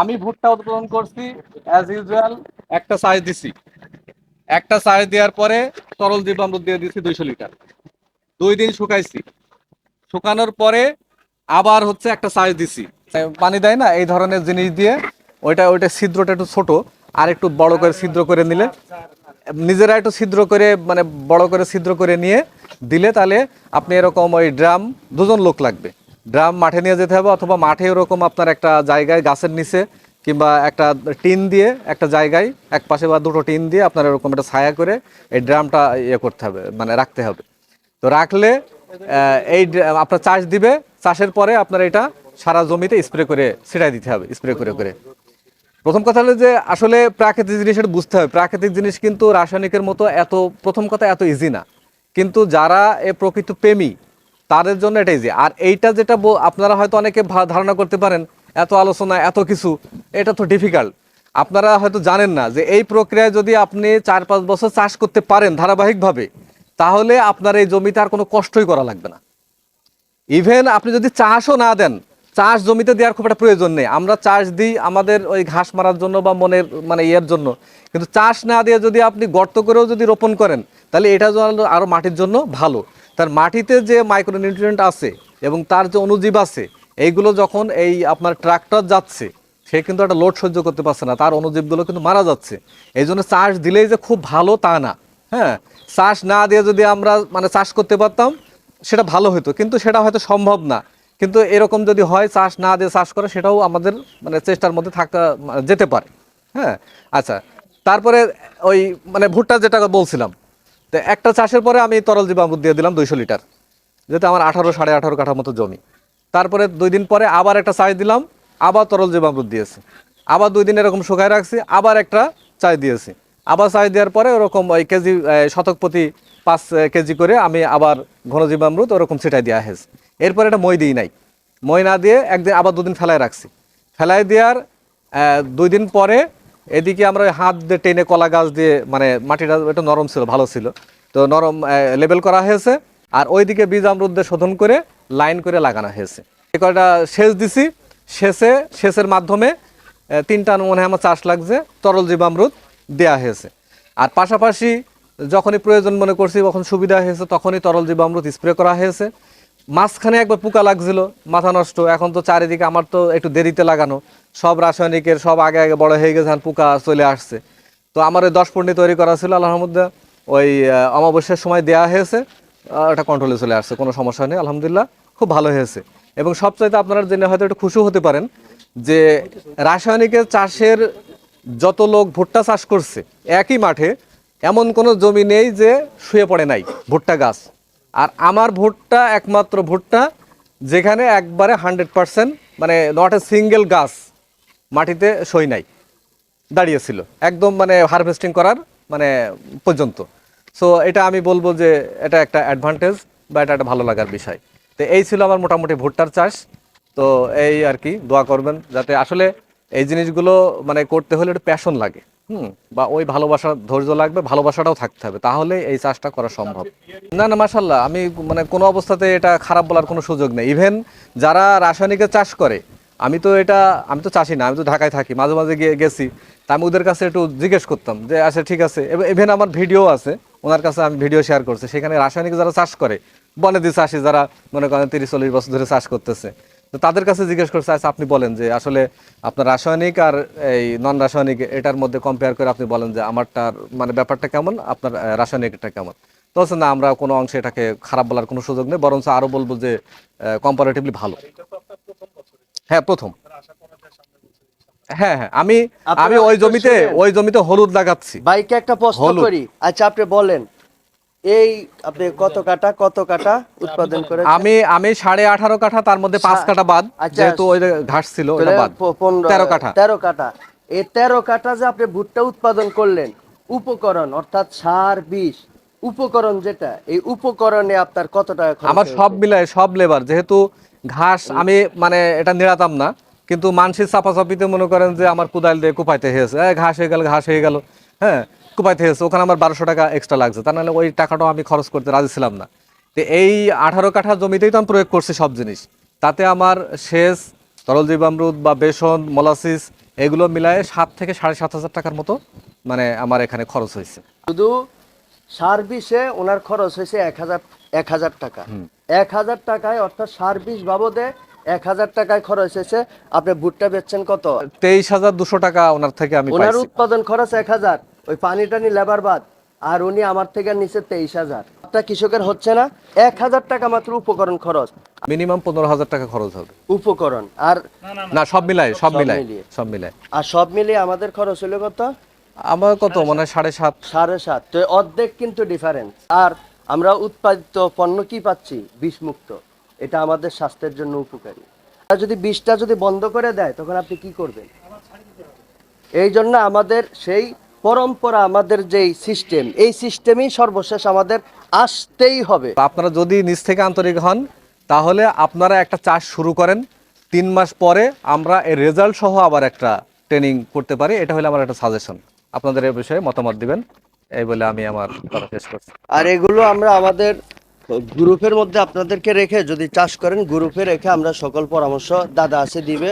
আমি ভুট্টা উৎপাদন করছি অ্যাজ ইউজুয়াল একটা সাইজ দিছি। একটা সাইজ দেওয়ার পরে তরল জীবামৃত দিয়ে দিছি দুইশো লিটার। দুই দিন শুকাইছি। শুকানোর পরে আবার হচ্ছে একটা সাইজ দিছি। পানি দেয় না, এই ধরনের জিনিস দিয়ে ওইটা ওইটা ছিদ্রটা একটু ছোট আর একটু বড় করে ছিদ্র করে নিলে, নিজেরা একটু ছিদ্র করে মানে বড় করে ছিদ্র করে নিয়ে দিলে তাহলে আপনি এরকম ওই ড্রাম দুজন লোক লাগবে। ড্রাম মাঠে নিয়ে যেতে হবে অথবা মাঠে এরকম আপনার একটা জায়গায় গাছের নিচে কিংবা একটা টিন দিয়ে একটা জায়গায়, এক পাশে বা দুটো টিন দিয়ে আপনার এরকম একটা ছায়া করে এই ড্রামটা ইয়ে করতে হবে মানে রাখতে হবে। তো রাখলে এই আপনার চাষ দিবে, চাষের পরে আপনার এটা সারা জমিতে স্প্রে করে, ছিটাই দিতে হবে, স্প্রে করে করে। প্রথম কথা হলো যে আসলে প্রাকৃতিক জিনিস এটা বুঝতে হবে। প্রাকৃতিক জিনিস কিন্তু রাসায়নিকের মতো এত, প্রথম কথা এত ইজি না। কিন্তু যারা এ প্রকৃত প্রেমী তাদের জন্য এটা ইজি আর এইটা যেটা আপনারা হয়তো অনেকে ধারণা করতে পারেন, এত আলোচনা, এত কিছু, এটা তো ডিফিকাল্ট আপনারা হয়তো জানেন না যে এই প্রক্রিয়ায় যদি আপনি চার পাঁচ বছর চাষ করতে পারেন ধারাবাহিকভাবে, তাহলে আপনার এই জমিতে আর কোনো কষ্টই করা লাগবে না। ইভেন আপনি যদি চাষও না দেন, চাষ জমিতে দেওয়ার খুব একটা প্রয়োজন নেই। আমরা চাষ দিই আমাদের ওই ঘাস মারার জন্য বা মনের মানে ইয়ের জন্য। কিন্তু চাষ না দিয়ে যদি আপনি গর্ত করেও যদি রোপণ করেন, তাহলে এটা আরও মাটির জন্য ভালো। তার মাটিতে যে মাইক্রোনিউট্রিয়েন্ট আছে এবং তার যে অনুজীব আছে, এইগুলো যখন এই আপনার ট্রাক্টর যাচ্ছে, সে কিন্তু একটা লোড সহ্য করতে পারছে না। তার অনুজীবগুলো কিন্তু মারা যাচ্ছে। এই জন্য চাষ দিলেই যে খুব ভালো তা না। হ্যাঁ চাষ না দিয়ে যদি আমরা মানে চাষ করতে পারতাম, সেটা ভালো হতো। কিন্তু সেটা হয়তো সম্ভব না। কিন্তু এরকম যদি হয়, চাষ না দিয়ে চাষ করে, সেটাও আমাদের মানে চেষ্টার মধ্যে থাকা মানে যেতে পারে। হ্যাঁ আচ্ছা। তারপরে ওই মানে ভুট্টা যেটা বলছিলাম তো একটা চাষের পরে আমি তরল জীবামৃত দিয়ে দিলাম দুইশো লিটার, যেহেতু আমার আঠারো, সাড়ে আঠারো কাঠা মতো জমি। তারপরে দুই দিন পরে আবার একটা চাষ দিলাম, আবার তরল জীবামৃত দিয়েছি। আবার দুই দিন এরকম শুকায় রাখছি, আবার একটা চাই দিয়েছি। আবার চাই দেওয়ার পরে ওরকম ওই কেজি শতক প্রতি পাঁচ কেজি করে আমি আবার ঘন জীবামৃত ওরকম ছিটাই দেওয়া হয়েছে। এরপরে এটা মই দিই নাই। মই না দিয়ে একদিন আবার দুদিন ফেলায় রাখছি। ফেলায় দেওয়ার দুই দিন পরে এদিকে আমরা হাত দিয়ে টেনে কলা গাছ দিয়ে মানে মাটিটা একটু নরম ছিল, ভালো ছিল। তো নরম লেবেল করা হয়েছে। আর ওইদিকে বীজ আমরুদ দিয়ে শোধন করে লাইন করে লাগানো হয়েছে। এ কয়টা সেচ দিছি, সেচে, সেচের মাধ্যমে তিনটা মনে হয় আমার চাষ লাগছে, তরল জীবামৃত দেয়া হয়েছে। আর পাশাপাশি যখনই প্রয়োজন মনে করছি তখন সুবিধা হয়েছে, তখনই তরল জীবামৃত স্প্রে করা হয়েছে। মাঝখানে একবার পোকা লাগছিল, মাথা নষ্ট। এখন তো চারিদিকে আমার তো একটু দেরিতে লাগানো। সব রাসায়নিকের সব আগে আগে বড় হয়ে গেছে পোকা চলে আসছে। তো আমার ওই দশ পন্ডি তৈরি করা ছিল, আলহামদুলিল্লাহ। ওই অমাবস্যার সময় দেয়া হয়েছে ওটা কন্ট্রোলে চলে আসছে, কোনো সমস্যা নেই আলহামদুলিল্লাহ। খুব ভালো হয়েছে। এবং সবচাইতে আপনারা জেনে হয়তো একটু খুশি হতে পারেন যে রাসায়নিকের চাষের যত লোক ভুট্টা চাষ করছে, একই মাঠে এমন কোনো জমি নেই যে শুয়ে পড়ে নাই, ভুট্টা গাছ। আর আমার ভুট্টা একমাত্র ভুট্টা, যেখানে একবারে হান্ড্রেড পার্সেন্ট মানে নট এ সিঙ্গেল গাছ মাটিতে সই নাই দাঁড়িয়েছিল একদম মানে হারভেস্টিং করার মানে পর্যন্ত। সো এটা আমি বলব যে এটা একটা অ্যাডভান্টেজ বা এটা একটা ভালো লাগার বিষয়। তো এই ছিল আমার মোটামুটি ভুট্টার চাষ। তো এই আর কি, দোয়া করবেন যাতে আসলে এই জিনিসগুলো মানে করতে হলে একটু প্যাশন লাগে, হুম? বা ওই ভালোবাসা, ধৈর্য লাগবে, ভালোবাসাটাও থাকতে হবে। তাহলে এই চাষটা করা সম্ভব। না না মাসাল্লাহ আমি মানে কোনো অবস্থাতে এটা খারাপ বলার কোনো সুযোগ নেই। ইভেন যারা রাসায়নিকের চাষ করে, আমি তো এটা, আমি তো চাষি না, আমি তো ঢাকায় থাকি, মাঝে মাঝে গিয়ে গেছি। তা আমি ওদের কাছে একটু জিজ্ঞেস করতাম যে আচ্ছা ঠিক আছে। ইভেন আমার ভিডিও আছে, ওনার কাছে আমি ভিডিও শেয়ার করছি। সেখানে রাসায়নিক যারা চাষ করে বনেদি চাষি যারা মনে করেন তিরিশ, চল্লিশ বছর ধরে চাষ করতেছে তো তাদের কাছে জিজ্ঞেস করছে আচ্ছা আপনি বলেন যে আসলে আপনার রাসায়নিক আর এই নন রাসায়নিক এটার মধ্যে কম্পেয়ার করে আপনি বলেন যে আমারটার মানে ব্যাপারটা কেমন আপনার রাসায়নিকটা কেমন? তো হচ্ছে না আমরা কোনো অংশে এটাকে খারাপ বলার কোনো সুযোগ নেই বরঞ্চ আরও বলব যে কম্পারেটিভলি ভালো। হ্যাঁ প্রথম। হ্যাঁ হ্যাঁ আমি আমি ওই জমিতে ওই জমিতে হলুদ লাগাচ্ছি। বাইকে একটা প্রশ্ন করি। আচ্ছা আপনি বলেন এই আপনি কত কাটা কত কাটা উৎপাদন করে আমি আমি সাড়ে আঠারো কাঠা তার মধ্যে পাঁচ কাঠা বাদ আচ্ছা, যেহেতু ওই ঘাস ছিল তেরো কাঠা। তেরো কাটা এই তেরো কাটা যে আপনি ভুট্টা উৎপাদন করলেন উপকরণ অর্থাৎ সার বিষ উপকরণ যেটা এই উপকরণে আপনার কত টাকা খরচ আমার সব মিলায় সব লেবার যেহেতু ঘাস আমি মানে এটা নিরাতাম না কিন্তু মানসিক চাপাচাপিতে মনে করেন যে আমার কুদাল দিয়ে কুপাইতে হয়েছে। ঘাস হয়ে গেল ঘাস হয়ে গেল হ্যাঁ? কুপাইতে হয়েছে ওখানে আমার বারোশো টাকা এক্সট্রা লাগছে। তার নাহলে ওই টাকাটাও আমি খরচ করতে রাজি ছিলাম না। তো এই আঠারো কাঠা জমিতেই তো আমি প্রয়োগ করছি সব জিনিস। তাতে আমার সেচ তরল জীবামৃত বা বেসন মলাসিস এগুলো মিলায়ে সাত থেকে সাড়ে সাত হাজার টাকার মতো মানে আমার এখানে খরচ হয়েছে। শুধু সার বিষে ওনার খরচ হয়েছে এক হাজার এক হাজার টাকা। এক হাজার টাকায় অর্থাৎ সার বিষ বাবদে এক হাজার টাকায় খরচ হয়েছে। আপনি ভুট্টা বেচছেন কত? তেইশ হাজার দুশো টাকা ওনার থেকে আমি ওনার উৎপাদন খরচ এক হাজার। ওই পানি টানি লেবার বাদ আর উনি আমার থেকে নিচে তেইশ হাজার। একটা কৃষকের হচ্ছে না এক হাজার টাকা মাত্র উপকরণ খরচ। মিনিমাম পনেরো হাজার টাকা খরচ হবে। উপকরণ আর না সব মিলাই সব সব মিলাই সব মিলাই আর সব মিলিয়ে আমাদের খরচ হলো কত? আমার কত মনে সাড়ে সাত। সাড়ে সাত। তো অর্ধেক কিন্তু ডিফারেন্স আর আমরা উৎপাদিত পণ্য কি পাচ্ছি? বিষমুক্ত। এটা আমাদের স্বাস্থ্যের জন্য উপকারী। আর যদি বিষটা যদি বন্ধ করে দেয় তখন আপনি কি করবেন? এই জন্য আমাদের সেই পরম্পরা আমাদের যেই সিস্টেম এই সিস্টেমই সর্বশেষ আমাদের আসতেই হবে। আপনারা যদি নিজ থেকে আন্তরিক হন তাহলে আপনারা একটা চাষ শুরু করেন। তিন মাস পরে আমরা এর রেজাল্ট সহ আবার একটা ট্রেনিং করতে পারি। এটা হলো আমার একটা সাজেশন আপনাদের এ বিষয়ে মতামত দিবেন। এই বলে আমি আমার কথা শেষ করছি। আর এগুলো আমরা আমাদের গ্রুপের মধ্যে আপনাদেরকে রেখে যদি চাষ করেন গ্রুপে রেখে আমরা সকল পরামর্শ দাদা আছে দিবে।